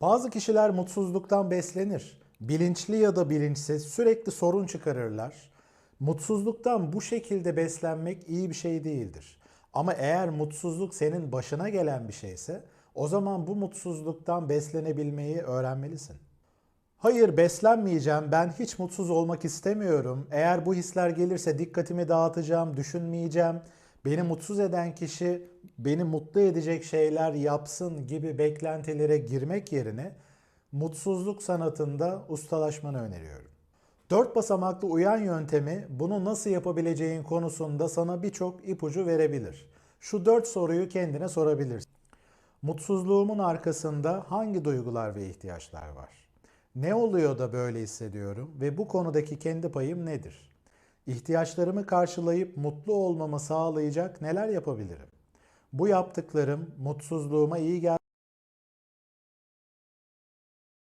Bazı kişiler mutsuzluktan beslenir. Bilinçli ya da bilinçsiz sürekli sorun çıkarırlar. Mutsuzluktan bu şekilde beslenmek iyi bir şey değildir. Ama eğer mutsuzluk senin başına gelen bir şeyse o zaman bu mutsuzluktan beslenebilmeyi öğrenmelisin. Hayır beslenmeyeceğim, ben hiç mutsuz olmak istemiyorum. Eğer bu hisler gelirse dikkatimi dağıtacağım, düşünmeyeceğim. Beni mutsuz eden kişi beni mutlu edecek şeyler yapsın gibi beklentilere girmek yerine mutsuzluk sanatında ustalaşmanı öneriyorum. Dört basamaklı uyan yöntemi bunu nasıl yapabileceğin konusunda sana birçok ipucu verebilir. Şu dört soruyu kendine sorabilirsin. Mutsuzluğumun arkasında hangi duygular ve ihtiyaçlar var? Ne oluyor da böyle hissediyorum ve bu konudaki kendi payım nedir? İhtiyaçlarımı karşılayıp mutlu olmamı sağlayacak neler yapabilirim? Bu yaptıklarım mutsuzluğuma iyi gel